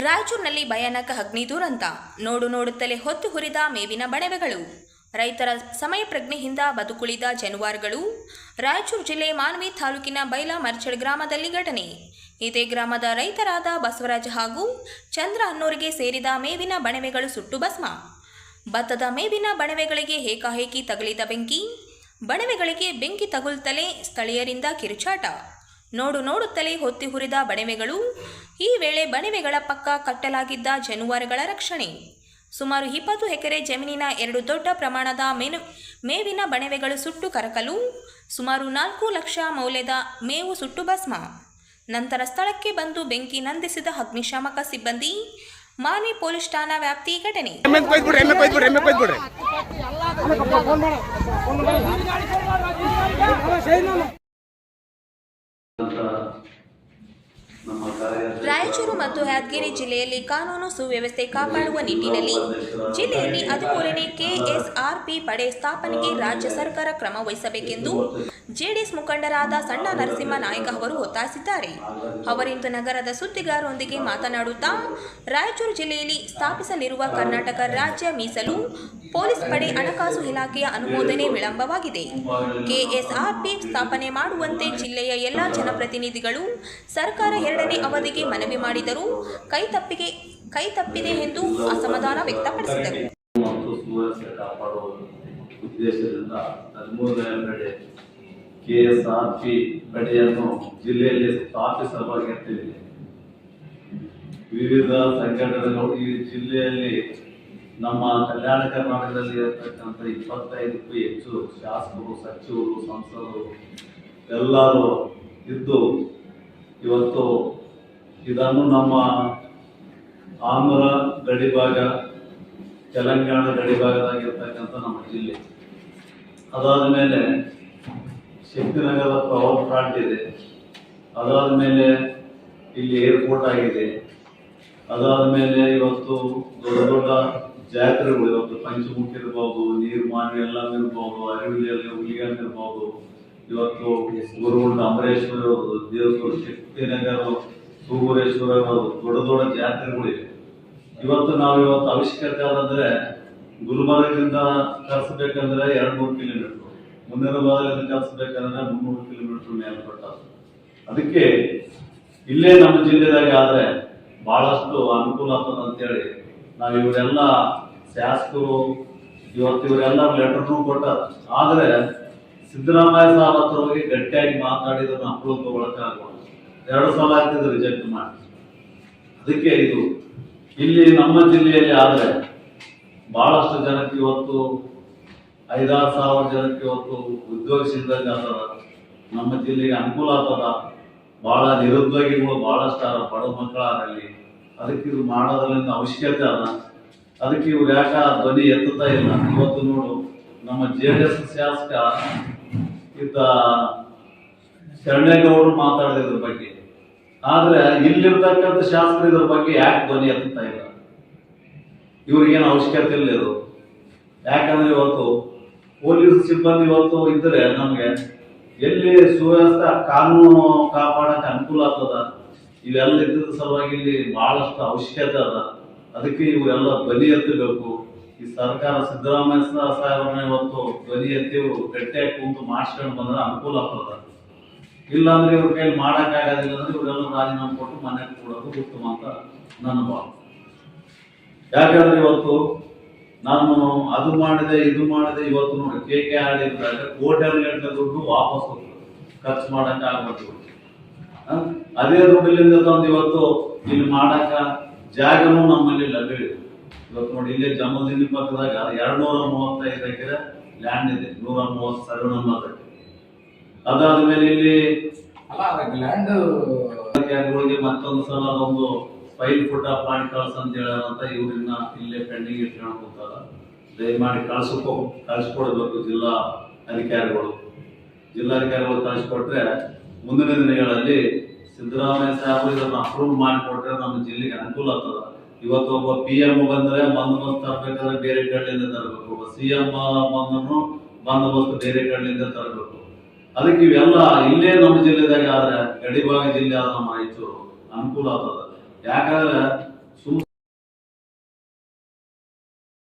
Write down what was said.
ರಾಯಚೂರಿನಲ್ಲಿ ಭಯಾನಕ ಅಗ್ನಿ ದುರಂತ. ನೋಡು ನೋಡುತ್ತಲೇ ಹೊತ್ತು ಹುರಿದ ಮೇವಿನ ಬಣವೆಗಳು ರೈತರ ಸಮಯ ಪ್ರಜ್ಞೆಯಿಂದ ಬದುಕುಳಿದ ಜಾನುವಾರುಗಳು. ರಾಯಚೂರು ಜಿಲ್ಲೆ ಮಾನ್ವಿ ತಾಲೂಕಿನ ಬೈಲಾ ಮರ್ಚಡ್ ಗ್ರಾಮದಲ್ಲಿ ಘಟನೆ. ಇದೇ ಗ್ರಾಮದ ರೈತರಾದ ಬಸವರಾಜ ಹಾಗೂ ಚಂದ್ರ ಅನ್ನೋರಿಗೆ ಸೇರಿದ ಮೇವಿನ ಬಣವೆಗಳು ಸುಟ್ಟು ಭಸ್ಮ. ಭತ್ತದ ಮೇವಿನ ಬಣವೆಗಳಿಗೆ ಏಕಾಏಕಿ ತಗುಲಿದ ಬೆಂಕಿ. ಬಣವೆಗಳಿಗೆ ಬೆಂಕಿ ತಗುಲ್ತಲೇ ಸ್ಥಳೀಯರಿಂದ ಕಿರುಚಾಟ. ನೋಡು ನೋಡುತ್ತಲೇ ಹೊತ್ತಿ ಹುರಿದ ಬಣವೆಗಳು. ಈ ವೇಳೆ ಬಣವೆಗಳ ಪಕ್ಕ ಕಟ್ಟಲಾಗಿದ್ದ ಜಾನುವಾರುಗಳ ರಕ್ಷಣೆ. ಸುಮಾರು ಇಪ್ಪತ್ತು ಎಕರೆ ಜಮೀನಿನ ಎರಡು ದೊಡ್ಡ ಪ್ರಮಾಣದ ಮೇನು, ಮೇವಿನ ಬಣವೆಗಳು ಸುಟ್ಟು ಕರಕಲು, ಸುಮಾರು ನಾಲ್ಕು ಲಕ್ಷ ಮೌಲ್ಯದ ಮೇವು ಸುಟ್ಟು ಭಸ್ಮ. ನಂತರ ಸ್ಥಳಕ್ಕೆ ಬಂದು ಬೆಂಕಿ ನಂದಿಸಿದ ಅಗ್ನಿಶಾಮಕ ಸಿಬ್ಬಂದಿ ಮಾನಿ ಪೊಲೀಸ್ ಠಾಣಾ ವ್ಯಾಪ್ತಿ ಘಟನೆ. ರಾಯಚೂರು ಮತ್ತು ಯಾದಗಿರಿ ಜಿಲ್ಲೆಯಲ್ಲಿ ಕಾನೂನು ಸುವ್ಯವಸ್ಥೆ ಕಾಪಾಡುವ ನಿಟ್ಟಿನಲ್ಲಿ ಜಿಲ್ಲೆಯಲ್ಲಿ ಹದಿಮೂರನೇ ಕೆಎಸ್ಆರ್ಪಿ ಪಡೆ ಸ್ಥಾಪನೆಗೆ ರಾಜ್ಯ ಸರ್ಕಾರ ಕ್ರಮ ವಹಿಸಬೇಕೆಂದು ಜೆಡಿಎಸ್ ಮುಖಂಡರಾದ ಸಣ್ಣ ನರಸಿಂಹ ನಾಯಕ ಅವರು ಒತ್ತಾಯಿಸಿದ್ದಾರೆ. ಅವರಿಂದು ನಗರದ ಸುದ್ದಿಗಾರರೊಂದಿಗೆ ಮಾತನಾಡುತ್ತಾ, ರಾಯಚೂರು ಜಿಲ್ಲೆಯಲ್ಲಿ ಸ್ಥಾಪಿಸಲಿರುವ ಕರ್ನಾಟಕ ರಾಜ್ಯ ಮೀಸಲು ಪೊಲೀಸ್ ಪಡೆ ಹಣಕಾಸು ಇಲಾಖೆಯ ಅನುಮೋದನೆ ವಿಳಂಬವಾಗಿದೆ. ಕೆಎಸ್ಆರ್ಪಿ ಸ್ಥಾಪನೆ ಮಾಡುವಂತೆ ಜಿಲ್ಲೆಯ ಎಲ್ಲ ಜನಪ್ರತಿನಿಧಿಗಳು ಸರ್ಕಾರ ಎರಡನೇ ಅವಧಿಗೆ ಮನವಿ ಮಾಡಿದರೂ ಕೈತಪ್ಪಿಗೆ ಕೈತಪ್ಪಿದೆ ಎಂದು ಅಸಮಾಧಾನ ವ್ಯಕ್ತಪಡಿಸಿದರು. ಕೆ ಎಸ್ ಆರ್ ಪಿ ಪಡೆಯನ್ನು ಜಿಲ್ಲೆಯಲ್ಲಿ ಸ್ಥಾಪಿಸಲು ಅಗತ್ಯವಿದೆ ವಿವಿಧ ಸಂಘಟನೆಗಳು ಈ ಜಿಲ್ಲೆಯಲ್ಲಿ ನಮ್ಮ ಕಲ್ಯಾಣ ಕರ್ನಾಟಕದಲ್ಲಿ ಇರತಕ್ಕಂಥ ಇಪ್ಪತ್ತೈದಕ್ಕೂ ಹೆಚ್ಚು ಶಾಸಕರು, ಸಚಿವರು, ಸಂಸದರು ಎಲ್ಲರೂ ಇದ್ದು ಇವತ್ತು ಇದನ್ನು ನಮ್ಮ ಆಂಧ್ರ ಗಡಿಭಾಗ, ತೆಲಂಗಾಣ ಗಡಿಭಾಗದಾಗಿರ್ತಕ್ಕಂಥ ನಮ್ಮ ಜಿಲ್ಲೆ. ಅದಾದ ಮೇಲೆ ಶಕ್ತಿನಗರದ ಪವರ್ ಪ್ಲಾಂಟ್ ಇದೆ. ಅದಾದ ಮೇಲೆ ಇಲ್ಲಿ ಏರ್ಪೋರ್ಟ್ ಆಗಿದೆ. ಅದಾದ ಮೇಲೆ ಇವತ್ತು ದೊಡ್ಡ ದೊಡ್ಡ ಜಾತ್ರೆಗಳು, ಇವತ್ತು ಪಂಚಮುಖಿ ಇರ್ಬೋದು ನೀರ್ಮಾನ್ಯ ಎಲ್ಲ ಇರ್ಬೋದು ಅರಿವಿಲಿಯಲ್ಲಿ ಹುಲಿಗನ್ ಇರ್ಬೋದು. ಇವತ್ತು ಗುರುಗುಂಡ ಅಮರೇಶ್ವರ ಇರ್ಬೋದು ದೇವಸ್ಥಾನ, ಶಕ್ತಿನಗರ ಸೂಗುರೇಶ್ವರ ಇರ್ಬೋದು ದೊಡ್ಡ ದೊಡ್ಡ ಜಾತ್ರೆಗಳಿವೆ ಇವತ್ತು ನಾವು ಇವತ್ತು ಅವಶ್ಯಕತೆ ಆದ್ರೆ ಗುಲ್ಬರ್ಗದಿಂದ ಕಳಿಸ್ಬೇಕಂದ್ರೆ ಎರಡು ಮೂರು ಕಿಲೋಮೀಟರ್ ಮುಂದಿನ ಭಾಗದಲ್ಲಿ ಕಳಿಸ್ಬೇಕಂದ್ರೆ ಮುನ್ನೂರು ಕಿಲೋಮೀಟರ್ ಮೇಲ್ಪಟ್ಟ ಅದಕ್ಕೆ ಇಲ್ಲೇ ನಮ್ಮ ಜಿಲ್ಲೆದಾಗ ಆದ್ರೆ ಬಹಳಷ್ಟು ಅನುಕೂಲ ಅಂತ ಅಂತೇಳಿ ನಾವು ಇವರೆಲ್ಲ ಶಾಸಕರು, ಇವತ್ತು ಇವರೆಲ್ಲ ಲೆಟರ್ನು ಕೊಟ್ಟಾರ. ಆದ್ರೆ ಸಿದ್ದರಾಮಯ್ಯ ಸಾರ್ ಹತ್ರ ಹೋಗಿ ಗಟ್ಟಿಯಾಗಿ ಮಾತಾಡಿದ್ರೆ ಅಪ್ರೂವ್ ತಗೊಳಕ್ಕಾಗೋಲ್ಲ ಎರಡು ಸಲ ಆಗ್ತಿದ್ರು ರಿಜೆಕ್ಟ್ ಮಾಡಿ. ಅದಕ್ಕೆ ಇದು ಇಲ್ಲಿ ನಮ್ಮ ಜಿಲ್ಲೆಯಲ್ಲಿ ಆದ್ರೆ ಬಹಳಷ್ಟು ಜನಕ್ಕೆ ಇವತ್ತು ಐದಾರು ಸಾವಿರ ಜನಕ್ಕೆ ಇವತ್ತು ಉದ್ಯೋಗ ಸಿದ್ಧಂಗ ಆಗ್ತದ ನಮ್ಮ ಜಿಲ್ಲೆಗೆ ಅನುಕೂಲ ಆಗ್ತದ. ಬಹಳ ನಿರುದ್ಯೋಗಿಗಳು ಬಹಳಷ್ಟು ಅದ ಬಡ ಮಕ್ಕಳ ಅಲ್ಲಿ ಅದಕ್ಕೆ ಇದು ಮಾಡೋದ್ರಿಂದ ಅವಶ್ಯಕತೆ ಅದ. ಅದಕ್ಕೆ ಇವ್ರು ಯಾಕ ಧ್ವನಿ ಎತ್ತುತ್ತಾ ಇಲ್ಲ? ಇವತ್ತು ನೋಡು, ನಮ್ಮ ಜೆ ಡಿ ಎಸ್ ಶಾಸಕ ಇದ್ದ ಶರಣೇಗೌಡರು ಮಾತಾಡಿದ ಇದ್ರ ಬಗ್ಗೆ. ಆದ್ರೆ ಇಲ್ಲಿರ್ತಕ್ಕಂಥ ಶಾಸಕರು ಇದ್ರ ಬಗ್ಗೆ ಯಾಕೆ ಧ್ವನಿ ಎತ್ತುತ್ತಾ ಇಲ್ಲ? ಇವ್ರಿಗೇನು ಅವಶ್ಯಕತೆ ಇಲ್ಲ ಇದು. ಯಾಕಂದ್ರೆ ಇವತ್ತು ಪೊಲೀಸ್ ಸಿಬ್ಬಂದಿ ಇವತ್ತು ಇದ್ರೆ ನಮ್ಗೆ ಎಲ್ಲಿ ಸುವ್ಯವಸ್ಥೆ, ಕಾನೂನು ಕಾಪಾಡಕ್ಕೆ ಅನುಕೂಲ ಆಗ್ತದ? ಇವೆಲ್ಲ ಇದ್ದ ಸಲುವಾಗಿ ಇಲ್ಲಿ ಬಹಳಷ್ಟು ಅವಶ್ಯಕತೆ ಅದ. ಅದಕ್ಕೆ ಇವರೆಲ್ಲ ಬಲಿ ಎತ್ತಬೇಕು. ಈ ಸರ್ಕಾರ ಸಿದ್ದರಾಮಯ್ಯ ಸಾಹೇಬ್ರನ್ನ ಇವತ್ತು ಧ್ವನಿ ಎತ್ತಿ ಗಟ್ಟಿಯಾಗಿ ಕುಂತು ಮಾಡಿಸ್ಕೊಂಡು ಬಂದ್ರೆ ಅನುಕೂಲ ಆಗ್ತದ. ಇಲ್ಲಾಂದ್ರೆ ಇವ್ರ ಕೈಲಿ ಮಾಡಕ್ ಆಗೋದಿಲ್ಲ ಅಂದ್ರೆ ಇವರೆಲ್ಲ ರಾಜೀನಾಮೆ ಕೊಟ್ಟು ಮನೆಗೆ ಕೊಡೋದು ಉತ್ತಮ ಅಂತ ನನ್ನ ಭಾವ ಯಾಕಂದ್ರೆ ಇವತ್ತು ನಾನು ಅದು ಮಾಡಿದೆ ಇದು ಮಾಡಿದೆ ಇವತ್ತು ನೋಡಿ ಕೆ ಕೆ ಆಡಿದ್ರಾಗ ಗಂಟೆ ದುಡ್ಡು ವಾಪಸ್ ಖರ್ಚು ಮಾಡಕ್ಕೆ ಆಗ್ಬೇಕು? ಅದೇ ದುಡ್ಡಿಲಿಂದ ತಂದು ಇವತ್ತು ಇಲ್ಲಿ ಮಾಡಕ ಜಾಗನೂ ನಮ್ಮಲ್ಲಿ ಲಭ್ಯವಿದೆ ಇವತ್ತು ನೋಡಿ ಇಲ್ಲೇ ಜಮದಿನಿ ಪಕ್ಕದಾಗ ಎರಡ್ ನೂರ ಮೂವತ್ತೈದು ಎಕರೆ ಲ್ಯಾಂಡ್ ಇದೆ. ನೂರ ಮೂವತ್ ಸರ್ವೆ ನಂಬರ್ ಅದಾದ್ಮೇಲೆ ಇಲ್ಲಿ ಲ್ಯಾಂಡ್ ಮತ್ತೊಂದು ಸಲ ಅದೊಂದು ಫೈಲ್ ಫುಟ್ ಪ್ಲಾಂಟ್ ಕಳ್ಸ ಅಂತ ಹೇಳಾರಂತ ಇವ್ರನ್ನ ಇಲ್ಲೇ ಪೆಂಡಿಂಗ್ ಇಟ್ಕೊಂಡು ಕೂತಾರ ದಯಮಾಡಿ ಕಳ್ಸಕ್ಕೋ ಕಳ್ಸಿಕೊಡ್ಬೇಕು ಜಿಲ್ಲಾ ಅಧಿಕಾರಿಗಳು. ಜಿಲ್ಲಾಧಿಕಾರಿಗಳು ಕಳ್ಸಿಕೊಟ್ರೆ ಮುಂದಿನ ದಿನಗಳಲ್ಲಿ ಸಿದ್ದರಾಮಯ್ಯ ಸಾಹೇಬರು ಇದನ್ನು ಅಪ್ರೂವ್ ಮಾಡಿಕೊಟ್ರೆ ನಮ್ಮ ಜಿಲ್ಲೆಗೆ ಅನುಕೂಲ ಆಗ್ತದ. ಇವತ್ತು ಒಬ್ಬ ಪಿ ಎಂ ಬಂದ್ರೆ ಬಂದೋಬಸ್ತ್ ತರಬೇಕಾದ್ರೆ ಬೇರೆ ಕಡೆಯಿಂದ ತರಬೇಕು. ಒಬ್ಬ ಸಿ ಎಂ ಬಂದನು ಬಂದೋಬಸ್ತ್ ಬೇರೆ ಕಡೆಯಿಂದ ತರಬೇಕು. ಅದಕ್ಕೆ ಇವೆಲ್ಲ ಇಲ್ಲೇ ನಮ್ಮ ಜಿಲ್ಲೆದಾಗ ಆದ್ರೆ ಗಡಿಭಾಗ ಜಿಲ್ಲೆ ಆದ ನಮ್ಮ ಅನುಕೂಲ ಆಗ್ತದ. ಯಾಕಂದ್ರೆ ಸುಮ್